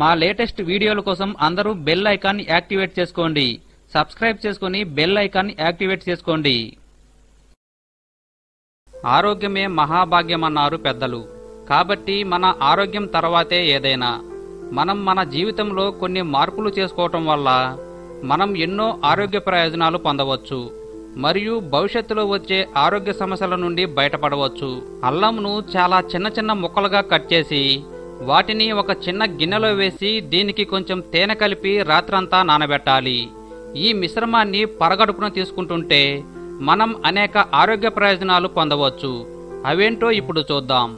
మా లేటెస్ట్ వీడియోల కోసం అందరూ బెల్ ఐకాన్ యాక్టివేట్ చేసుకోండి. సబ్స్క్రైబ్ చేసుకుని బెల్ ఐకాన్ యాక్టివేట్ చేసుకోండి. ఆరోగ్యమే మహాభాగ్యమన్నారు పెద్దలు. కాబట్టి మన ఆరోగ్యం తర్వాతే ఏదైనా. మనం మన జీవితంలో కొన్ని మార్పులు చేసుకోవటం వల్ల మనం ఎన్నో ఆరోగ్య ప్రయోజనాలు పొందవచ్చు. మరియు భవిష్యత్తులో వచ్చే ఆరోగ్య సమస్యల నుండి బయటపడవచ్చు. అల్లంను చాలా చిన్న చిన్న ముక్కలుగా కట్ చేసి వాటిని ఒక చిన్న గిన్నెలో వేసి దీనికి కొంచెం తేనె కలిపి రాత్రంతా నానబెట్టాలి. ఈ మిశ్రమాన్ని పరగడుపున తీసుకుంటుంటే మనం అనేక ఆరోగ్య ప్రయోజనాలు పొందవచ్చు. అవేంటో ఇప్పుడు చూద్దాం.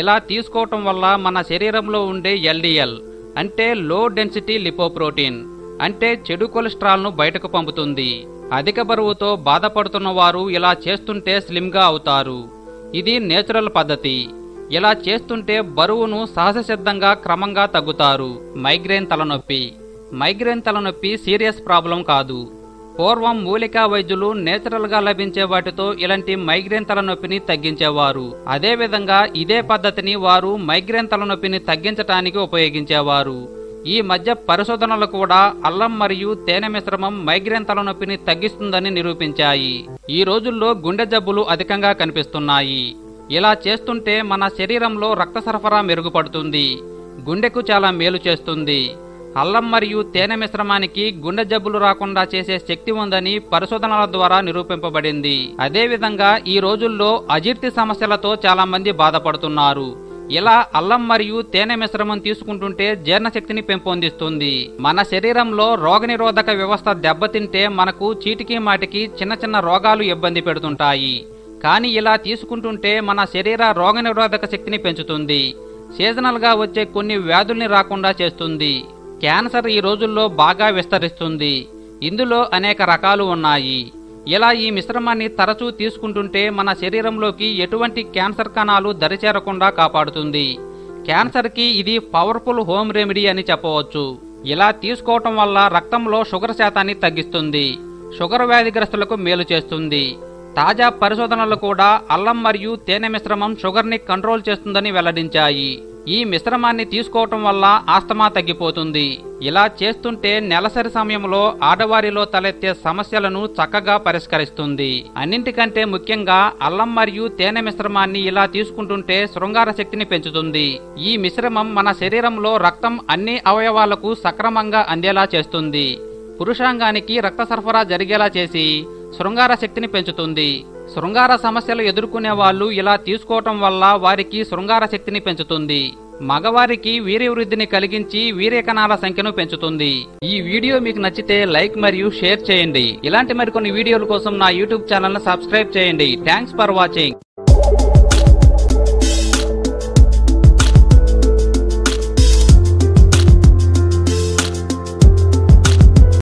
ఇలా తీసుకోవటం వల్ల మన శరీరంలో ఉండే ఎల్డిఎల్ అంటే లో డెన్సిటీ లిపోప్రోటీన్ అంటే చెడు కొలెస్ట్రాల్ను బయటకు పంపుతుంది. అధిక బరువుతో బాధపడుతున్న వారు ఇలా చేస్తుంటే స్లిమ్గా అవుతారు. ఇది నేచురల్ పద్ధతి. ఇలా చేస్తుంటే బరువును సహజసిద్ధంగా క్రమంగా తగ్గుతారు. మైగ్రేన్ తలనొప్పి. మైగ్రేన్ తలనొప్పి సీరియస్ ప్రాబ్లం కాదు. పూర్వం మూలికా వైద్యులు నేచురల్గా లభించే వాటితో ఇలాంటి మైగ్రేన్ తలనొప్పిని తగ్గించేవారు. అదేవిధంగా ఇదే పద్ధతిని వారు మైగ్రేన్ తలనొప్పిని తగ్గించటానికి ఉపయోగించేవారు. ఈ మధ్య పరిశోధనలు కూడా అల్లం మరియు తేనె మిశ్రమం మైగ్రేన్ తలనొప్పిని తగ్గిస్తుందని నిరూపించాయి. ఈ రోజుల్లో గుండె జబ్బులు అధికంగా కనిపిస్తున్నాయి. ఇలా చేస్తుంటే మన శరీరంలో రక్త సరఫరా మెరుగుపడుతుంది గుండెకు చాలా మేలు చేస్తుంది. అల్లం మరియు తేనె మిశ్రమానికి గుండె జబ్బులు రాకుండా చేసే శక్తి ఉందని పరిశోధనల ద్వారా నిరూపింపబడింది. అదేవిధంగా ఈ రోజుల్లో అజీర్తి సమస్యలతో చాలా మంది బాధపడుతున్నారు. ఇలా అల్లం మరియు తేనె మిశ్రమం తీసుకుంటుంటే జీర్ణశక్తిని పెంపొందిస్తుంది. మన శరీరంలో రోగనిరోధక వ్యవస్థ దెబ్బతింటే మనకు చీటికి మాటికి చిన్న చిన్న రోగాలు ఇబ్బంది పెడుతుంటాయి. కానీ ఇలా తీసుకుంటుంటే మన శరీర రోగనిరోధక శక్తిని పెంచుతుంది. సీజనల్గా వచ్చే కొన్ని వ్యాధుల్ని రాకుండా చేస్తుంది. క్యాన్సర్ ఈ రోజుల్లో బాగా విస్తరిస్తుంది. ఇందులో అనేక రకాలు ఉన్నాయి. ఇలా ఈ మిశ్రమాన్ని తరచూ తీసుకుంటుంటే మన శరీరంలోకి ఎటువంటి క్యాన్సర్ కణాలు దరిచేరకుండా కాపాడుతుంది. క్యాన్సర్కి ఇది పవర్ఫుల్ హోమ్ రెమెడీ అని చెప్పవచ్చు. ఇలా తీసుకోవటం వల్ల రక్తంలో షుగర్ శాతాన్ని తగ్గిస్తుంది. షుగర్ వ్యాధిగ్రస్తులకు మేలు చేస్తుంది. తాజా పరిశోధనలు కూడా అల్లం మరియు తేనె మిశ్రమం షుగర్ని కంట్రోల్ చేస్తుందని వెల్లడించాయి. ఈ మిశ్రమాన్ని తీసుకోవటం వల్ల ఆస్తమా తగ్గిపోతుంది. ఇలా చేస్తుంటే నెలసరి సమయంలో ఆడవారిలో తలెత్తే సమస్యలను చక్కగా పరిష్కరిస్తుంది. అన్నింటికంటే ముఖ్యంగా అల్లం మరియు తేనె మిశ్రమాన్ని ఇలా తీసుకుంటుంటే శృంగార శక్తిని పెంచుతుంది. ఈ మిశ్రమం మన శరీరంలో రక్తం అన్ని అవయవాలకు సక్రమంగా అందేలా చేస్తుంది. పురుషాంగానికి రక్త సరఫరా జరిగేలా చేసి శృంగార శక్తిని పెంచుతుంది. శృంగార సమస్యలు ఎదుర్కొనే వాళ్ళు ఇలా తీసుకోవటం వల్ల వారికి శృంగార శక్తిని పెంచుతుంది. మగవారికి వీర్యవృద్ధిని కలిగించి వీర్యకణాల సంఖ్యను పెంచుతుంది. ఈ వీడియో మీకు నచ్చితే లైక్ మరియు షేర్ చేయండి. ఇలాంటి మరికొన్ని వీడియోల కోసం నా యూట్యూబ్ ఛానల్ను సబ్స్క్రైబ్ చేయండి. Thanks for watching.